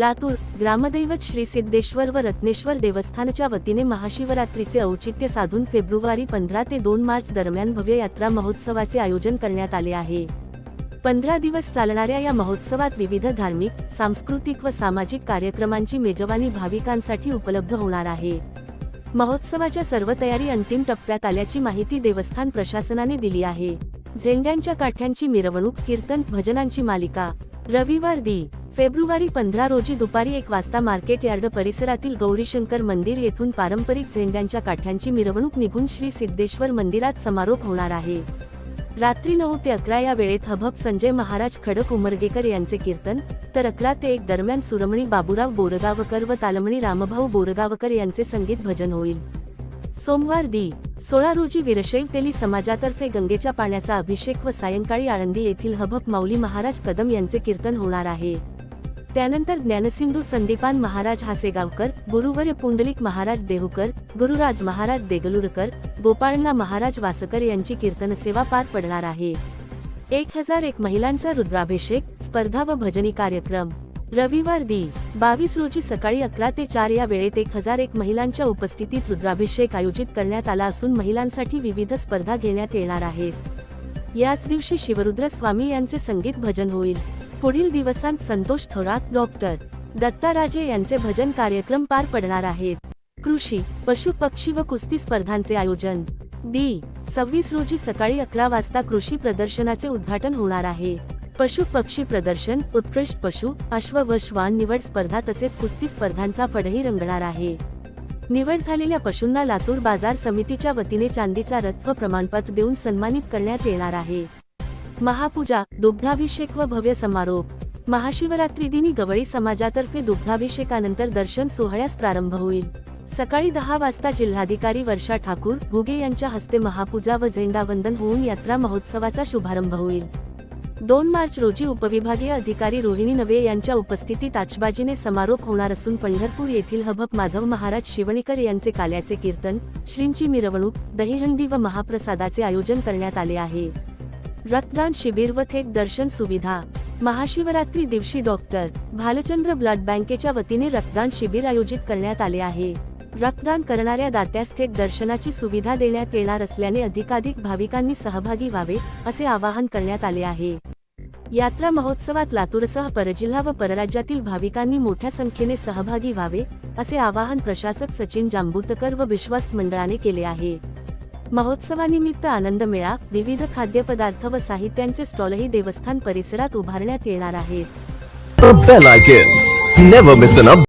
लातूर ग्रामदैवत श्री सिद्धेश्वर व रत्नेश्वर देवस्थानच्या वतीने महाशिवरात्रीचे औचित्य साधून फेब्रुवारी पंधरा ते दोन मार्च दरम्यान भव्य यात्रा महोत्सवाचे आयोजन करण्यात आले आहे. पंधरा दिवस चालणाऱ्या या महोत्सवात विविध धार्मिक सांस्कृतिक व सामाजिक कार्यक्रमांची मेजवानी भाविकांसाठी उपलब्ध होणार आहे. महोत्सवाच्या सर्व तयारी अंतिम टप्प्यात आल्याची माहिती देवस्थान प्रशासनाने दिली आहे. झेंड्यांच्या काठ्यांची मिरवणूक कीर्तन भजनांची मालिका रविवार दि. फेब्रुवारी पंधरा रोजी दुपारी एक वाजता मार्केट यार्ड परिसरातील गौरीशंकर मंदिर येथून पारंपरिक झेंड्यांच्या काठ्यांची मिरवणूक निघून श्री सिद्धेश्वर मंदिरात समारोप होणार आहे. रात्री नऊ ते अकरा या वेळेत हभप संजय महाराज खडक उमरगेकर यांचे कीर्तन तर अकरा ते एक दरम्यान सुरमणी बाबुराव बोरगावकर व तालमणी रामभाऊ बोरगावकर यांचे संगीत भजन होईल. सोमवार दि सोळा रोजी वीरशैव तेली समाजातर्फे गंगेच्या पाण्याचा अभिषेक व सायंकाळी आळंदी येथील हभप माऊली महाराज कदम यांचे कीर्तन होणार आहे. त्यानंतर ज्ञानसिंधू संदीपान महाराज हासेगावकर गुरुवर्य पुंडलिक महाराज देहूकर गुरुराज महाराज देगलूरकर गोपाळण्णा महाराज वासकर यांची कीर्तन सेवा पार पडणार आहे. एक हजार एक महिलांचा रुद्राभिषेक स्पर्धा व भजनी कार्यक्रम. रविवार दि बावीस रोजी सकाळी अकरा ते चार या वेळेत एक हजार एक महिलांच्या उपस्थितीत रुद्राभिषेक आयोजित करण्यात आला असून महिलांसाठी विविध स्पर्धा घेण्यात येणार आहेत. याच दिवशी शिवरुद्र स्वामी यांचे संगीत भजन होईल. पुढील दिवसांत संतोष थोरात डॉक्टर दत्ताराजे यांचे भजन कार्यक्रम पार पडणार आहेत. कृषी पशु पक्षी व कुस्ती स्पर्धांचे आयोजन. दी सव्वीस रोजी सकाळी अकरा वाजता कृषी प्रदर्शनाचे उद्घाटन होणार आहे. पशु पक्षी प्रदर्शन उत्कृष्ट पशु अश्व व श्वान निवड स्पर्धा तसेच कुस्ती स्पर्धांचा फडही रंगणार आहे. निवड झालेल्या पशूंना लातूर बाजार समितीच्या वतीने चांदीचा रथ व प्रमाणपत्र देऊन सन्मानित करण्यात येणार आहे. महापूजा दुग्धाभिषेक व भव्य समारोप. महाशिवरात्री दिनी गवळी समाजातर्फे दुग्धाभिषेकानंतर दर्शन सोहळ्यास प्रारंभ होईल. सकाळी दहा वाजता जिल्हाधिकारी वर्षा ठाकूर घुगे यांच्या हस्ते महापूजा व झेंडावंदन होऊन यात्रा महोत्सवाचा शुभारंभ होईल. दोन मार्च रोजी उपविभागीय अधिकारी रोहिणी नवे यांच्या उपस्थितीत आचबाजीने समारोप होणार असून पंढरपूर येथील हभप माधव महाराज शिवणीकर यांचे काल्याचे कीर्तन श्रींची मिरवणूक दहीहंडी व महाप्रसादाचे आयोजन करण्यात आले आहे. रक्तदान शिबिर व थेट दर्शन सुविधा. महाशिवरात्री दिवशी डॉक्टर भालचंद्र ब्लड बँकेच्या वतीने रक्तदान शिबिर आयोजित करण्यात आले आहे. रक्तदान करणाऱ्या दात्यास थेट दर्शनाची सुविधा देण्यात येणार असल्याने अधिकाधिक भाविकांनी सहभागी व्हावे असे आवाहन करण्यात आले आहे. यात्रा महोत्सवात लातूरसह परजिल्हा व परराज्यातील भाविकांनी मोठ्या संख्येने सहभागी व्हावे असे आवाहन प्रशासक सचिन जांबुतकर व विश्वास मंडळाने केले आहे. महोत्सवानिमित्त आनंद मेळा. विविध खाद्यपदार्थ व साहित्यांचे स्टॉलही देवस्थान परिसरात उभारण्यात येणार आहेत.